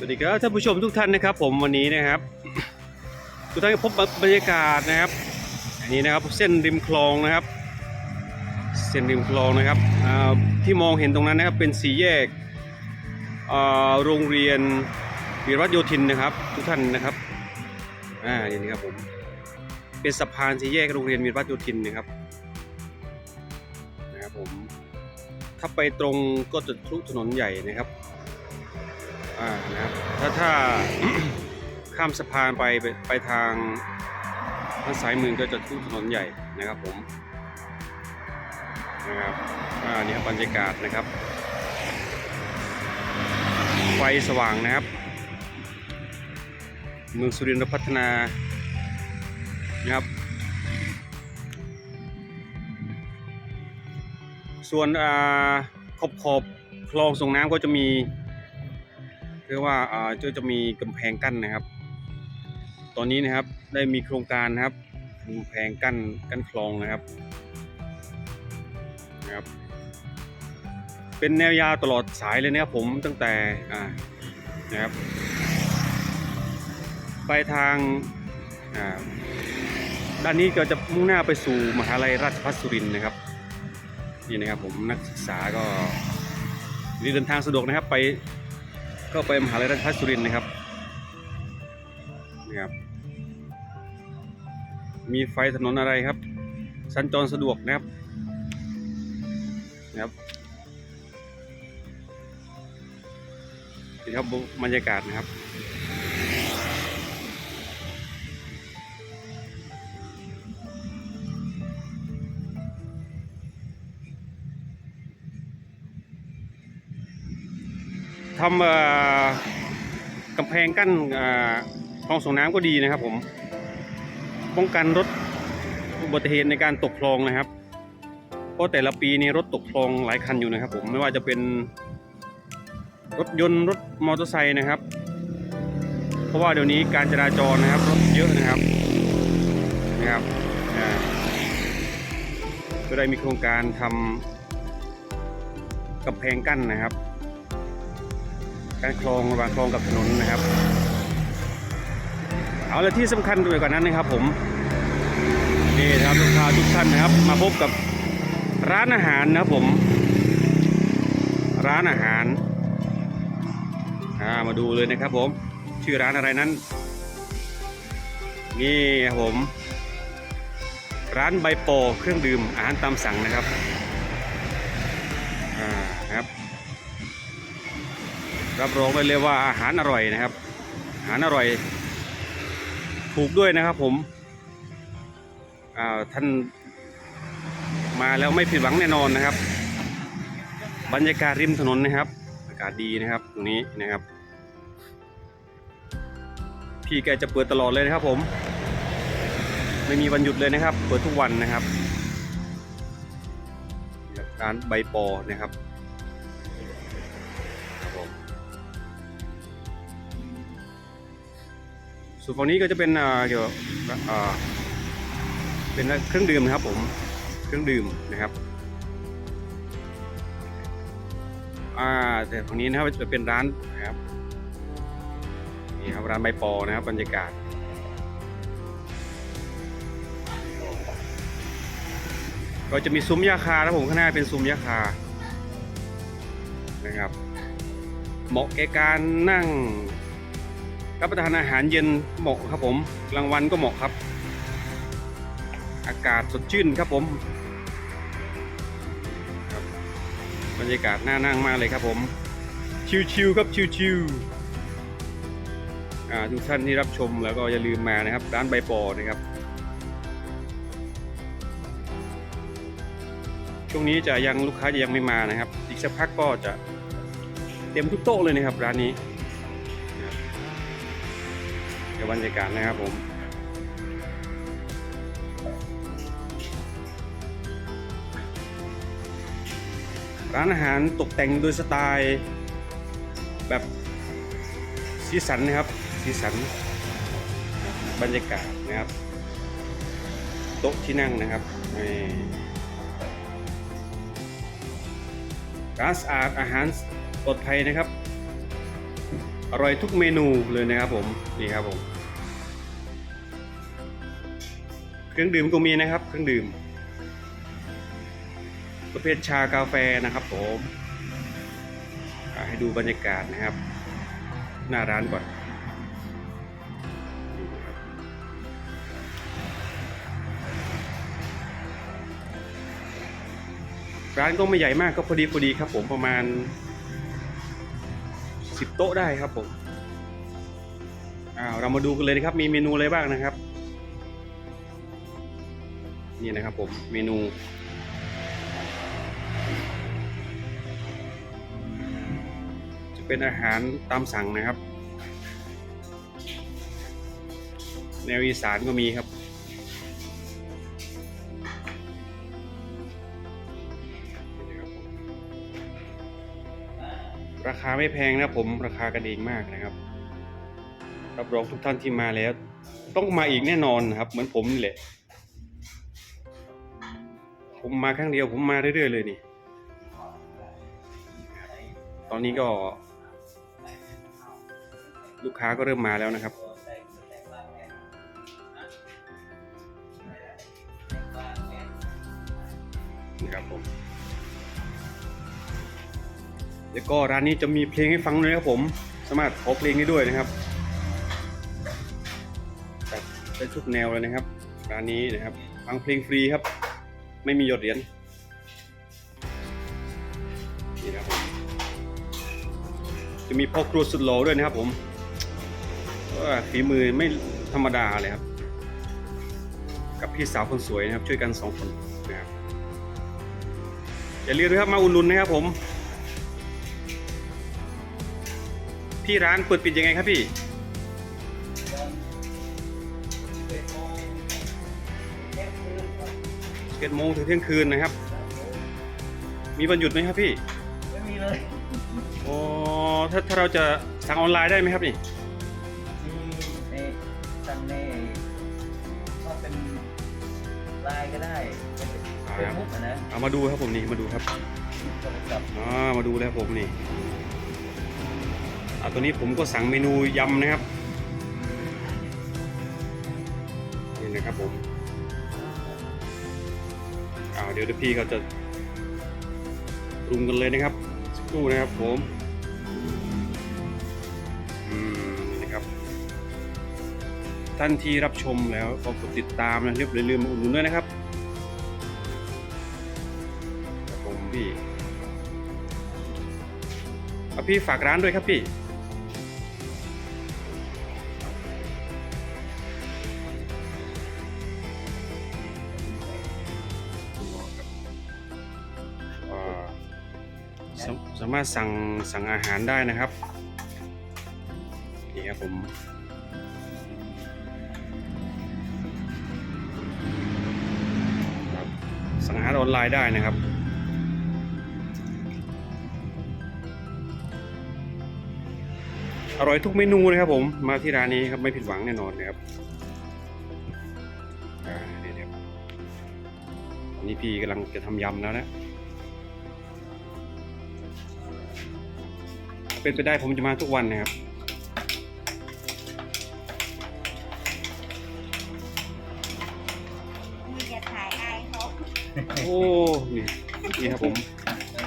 สวัสดีครับท่านผู้ชมทุกท่านนะครับ ผมวันนี้นะครับ ทุกท่านพบบรรยากาศนะครับอันนี้นะครับเส้นริมคลองนะครับ เส้นริมคลองนะครับที่มองเห็นตรงนั้นนะครับเป็นสี่แยกโรงเรียนวีรัตโยธินนะครับ ทุกท่านนะครับอ่านี่นะครับผมเป็นสะพานสี่แยกโรงเรียนวีรัตโยธินนะครับนะครับผมถ้าไปตรงก็จะทะลุถนนใหญ่นะครับ อ่านะครับถ้าถ้าข้ามสะพานไปไปทางทางซ้ายมือก็จะทุ่งถนนใหญ่นะครับผมนะครับอ่านี่ครับบรรยากาศนะครับ ไฟสว่างนะครับ เมืองสุรินทร์พัฒนานะครับ ส่วนอ่าขอบขอบคลองส่งน้ำก็จะมี เรียกว่าอ่าจะจะมีกำแพงกั้นนะครับ ตอนนี้นะครับได้มีโครงการนะครับกำแพงกั้นกั้นคลองนะครับนะครับ เป็นแนวยาวตลอดสายเลยนะครับผมตั้งแต่อ่านะครับ ไปทางอ่าด้านนี้ก็จะมุ่งหน้าไปสู่มหาลัยราชภัฏสุรินทร์นะครับนี่นะครับผมนักศึกษาก็เดินทางสะดวกนะครับไป ก็ไปมหาลัยราชภัฏสุรินทร์นะครับนะครับ มีไฟถนนอะไรครับ สัญจรสะดวกนะครับนะครับนี่ครับบรรยากาศนะครับ ทำกำแพงกั้นคลองส่งน้ำก็ดีนะครับผมป้องกันรถอุบัติเหตุในการตกคลองนะครับ เพราะแต่ละปีนี้รถตกคลองหลายคันอยู่นะครับ ผมไม่ว่าจะเป็นรถยนต์รถมอเตอร์ไซค์นะครับ เพราะว่าเดี๋ยวนี้การจราจรนะครับรถเยอะนะครับนะครับก็ได้มีโครงการทำกำแพงกั้นนะครับ การคลองระหว่างคลองกับถนนนะครับ เอาละที่สำคัญไปกว่านั้นนะครับผมนี่นะครับลูกค้าทุกท่านนะครับ มาพบกับร้านอาหารนะครับผม ร้านอาหารามาดูเลยนะครับผมชื่อร้านอะไรนั้น นี่ครับผม ร้านใบปอเครื่องดื่มอาหารตามสั่งนะครับอ่าครับ รับรองได้เลยว่าอาหารอร่อยนะครับ อาหารอร่อย ถูกด้วยนะครับผมอ่าท่านมาแล้วไม่ผิดหวังแน่นอนนะครับ บรรยากาศริมถนนนะครับ อากาศดีนะครับตรงนี้นะครับ พี่แกจะเปิดตลอดเลยนะครับผม ไม่มีวันหยุดเลยนะครับ เปิดทุกวันนะครับร้านใบปอนะครับ ส่วนฝั่งนี้ก็จะเป็นเกี่ยวกับเป็นเครื่องดื่มนะครับผมเครื่องดื่มนะครับอ่าแต่ฝั่งนี้นะครับจะเป็นร้านนะครับนี่ครับร้านใบปอนะครับบรรยากาศก็จะมีซุ้มยาคานะผมข้างหน้าเป็นซุ้มยาคานะครับเหมาะแก่การนั่ง รับประทานอาหารเย็นเหมาะครับผมกลางวันก็เหมาะครับ อากาศสดชื่นครับผมครับบรรยากาศน่านั่งมากเลยครับผม ชิวๆครับชิวๆอ่าทุกท่านที่รับชมแล้วก็อย่าลืมมานะครับ ร้านใบปอนะครับช่วงนี้จะยังลูกค้าจะยังไม่มานะครับ อีกสักพักก็จะเต็มทุกโต๊ะเลยนะครับ ร้านนี้ เดี๋ยวบรรยากาศนะครับผมร้านอาหารตกแต่งโดยสไตล์แบบสีสันนะครับ สีสัน บรรยากาศนะครับ โต๊ะที่นั่งนะครับร้านสะอาดอาหารปลอดภัยนะครับ อร่อยทุกเมนูเลยนะครับผมนี่ครับผมเครื่องดื่มก็มีนะครับ เครื่องดื่ม ประเภทชากาแฟนะครับผมให้ดูบรรยากาศนะครับ หน้าร้านก่อนร้านก็ไม่ใหญ่มากก็พอดีพอดีครับผมประมาณ สิบโต๊ะได้ครับผมอ้าวเรามาดูกันเลยนะครับ มีเมนูอะไรบ้างนะครับ นี่นะครับผม เมนู จะเป็นอาหารตามสั่งนะครับ แนวอีสานก็มีครับ คาไม่แพงนะผมราคากันเองมากนะครับ รับรองทุกท่านที่มาแล้ว ต้องมาอีกแน่นอนนะครับ เหมือนผมนี่แหละ ผมมาครั้งเดียวผมมาเรื่อยๆเลยนี่ ตอนนี้ก็ ลูกค้าก็เริ่มมาแล้วนะครับ ก็ร้านนี้จะมีเพลงให้ฟังด้วยนะครับผม สามารถขอเพลงได้ด้วยนะครับจัดได้ทุกแนวเลยนะครับ ร้านนี้นะครับ ฟังเพลงฟรีครับ ไม่มีหยดเหรียญนี่นะครับผมจะมีพ่อครัวสุดหล่อด้วยนะครับผมฝีมือไม่ธรรมดาเลยครับ กับพี่สาวคนสวยนะครับ ช่วยกันสองคนนะครับอย่าลืมนะครับมาอุ่นนุนนะครับผม พี่ร้านเปิดปิดยังไงครับพี่เจ็ดโมงถึงเที่ยงคืนนะครับ มีวันหยุดไหมครับพี่ ไม่มีเลยอ๋อถ้าถ้าเราจะสั่งออนไลน์ได้ไหมครับนี่มีในสั่งในก็เป็นไลน์ก็ได้เป็นเฟซบุ๊กอะนะเอามาดูครับผมนี่มาดูครับโทรศัพท์อ๋อมาดูแล้วครับผมนี่ อ่าตัวนี้ผมก็สั่งเมนูยำนะครับ นี่นะครับผมเอาเดี๋ยวพี่เขาจะปรุงกันเลยนะครับสักครู่นะครับผมอืมนะครับ ท่านที่รับชมแล้วก็กดติดตามนะเรียบอย่าลืมอุดหนุนด้วยนะครับผมพี่พี่ฝากร้านด้วยครับพี่ สาสามารถสั่งสั่งอาหารได้นะครับนี่ครับผมสั่งอาหารออนไลน์ได้นะครับอร่อยทุกเมนูนะครับผมมาที่ร้านนี้ครับไม่ผิดหวังแน่นอนนะครับนี่ครับตอนนี้พี่กำลังจะทำยำแล้วนะ เป็นไปได้ผมจะมาทุกวันนะครับมีจะถ่ายอายเขาโอ้นี่นี่ครับผม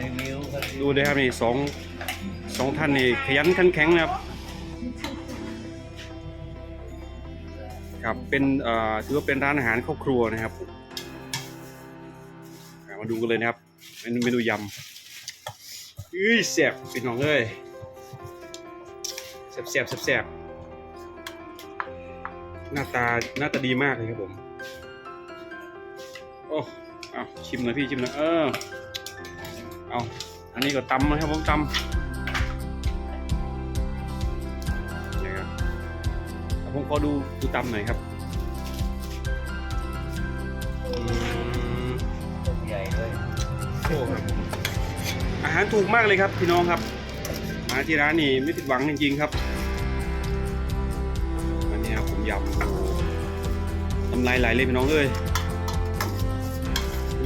รีวิวก็รีดูวิวเลยครับนี่สองสองท่านนี่ขยันขันแข็งนะครับครับเป็นเอ่อถือว่าเป็นร้านอาหารครอบครัวนะครับอะมาดูกันเลยนะครับเมนูเมนูยำอุ้ยแซ่บพี่น้องเอ้ย แซ่บแซ่บแซ่บแซ่บหน้าตาหน้าตาดีมากเลยครับผมโอ้เอาชิมหน่อยพี่ชิมหน่อยเออเอาอันนี้ก็ตำนะครับผมตำนี่ครับเอาผมขอดูดูตำหน่อยครับอืมต้มใหญ่ด้วยโอ้ครับอาหารถูกมากเลยครับพี่น้องครับมา ที่ร้านนี่ไม่ผิดหวังจริงๆครับอันนี้ครับผมยำโอ้น้ำลายไหลเลยพี่น้องเอ้ย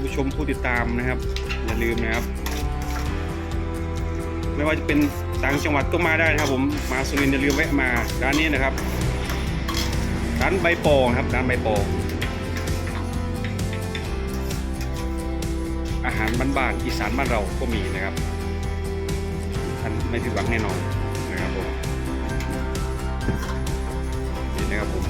ผู้ชมผู้ติดตามนะครับ อย่าลืมนะครับ ไม่ว่าจะเป็นต่างจังหวัดก็มาได้นะครับ ผมมาสุรินทร์อย่าลืมแวะมาร้านนี้นะครับร้านใบปองครับร้านใบปองอาหารบ้านๆอีสานบ้านเราก็มีนะครับ ไม่ผิดหวังแน่นอนนะครับผมนี่นะครับผม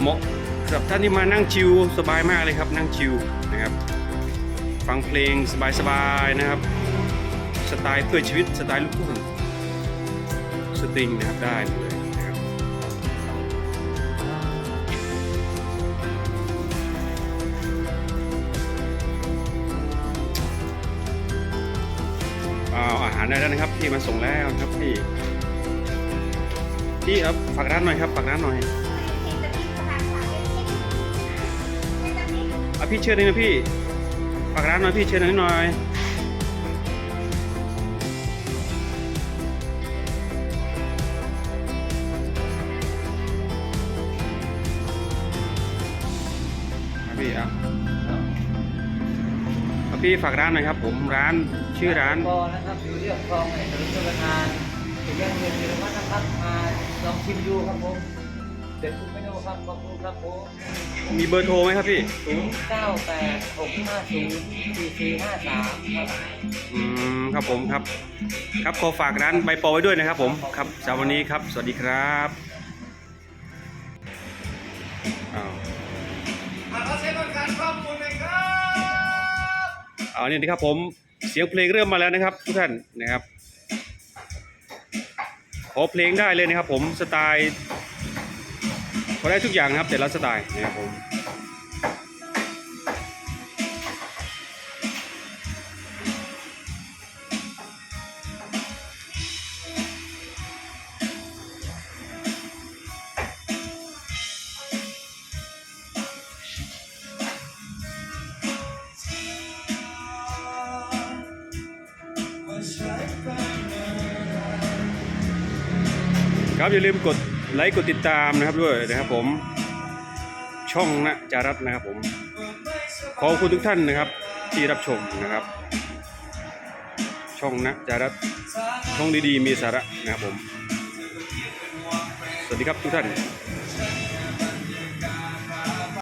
เหมาะสำหรับท่านที่มานั่งชิลสบายมากเลยครับนั่งชิลนะครับ ฟังเพลงสบายๆนะครับ สไตล์เพื่อชีวิตสไตล์ลูกทุ่งสตริงนะครับได้ ได้แล้วนะครับที่มาส่งแล้วครับพี่พี่ครับฝากร้านหน่อยครับฝากร้านหน่อยอะพี่เชิญเลยนะพี่ฝากร้านหน่อยพี่เชิญหน่อยหน่อยอะพี่อะพี่ฝากร้านหน่อยครับ ผมร้าน ชื่อร้านก็นะครับอยู่เรียบคลองในถนนชลประทานถึงยังเรียนอยู่วัดนะครับมาลองชิมดูครับผมเด็ดทุกเมนูครับขอบคุณครับผมมีเบอร์โทรไหมครับพี่ศูนย์เก้าแปดหกห้าศูนย์สี่สี่ห้าสามครับอืมครับผมครับ ครับขอฝากร้านใบปอไว้ด้วยนะครับผมครับสำหรับวันนี้ครับ สวัสดีครับอ้าวขอเช็คการข้อมูลหน่อยครับเอาเนี่ยนะครับผม เสียงเพลงเริ่มมาแล้วนะครับ ทุกท่านนะครับ ขอเพลงได้เลยนะครับ ผมสไตล์ขอได้ทุกอย่างนะครับ แต่ละสไตล์นะครับผม ครับอย่าลืมกดไลค์กดติดตามนะครับด้วยนะครับผมช่องนะจารัตนะครับผม ขอบคุณทุกท่านนะครับ ที่รับชมนะครับ ช่องนะจารัตช่องดีๆ มีสาระนะครับผม สวัสดีครับทุกท่าน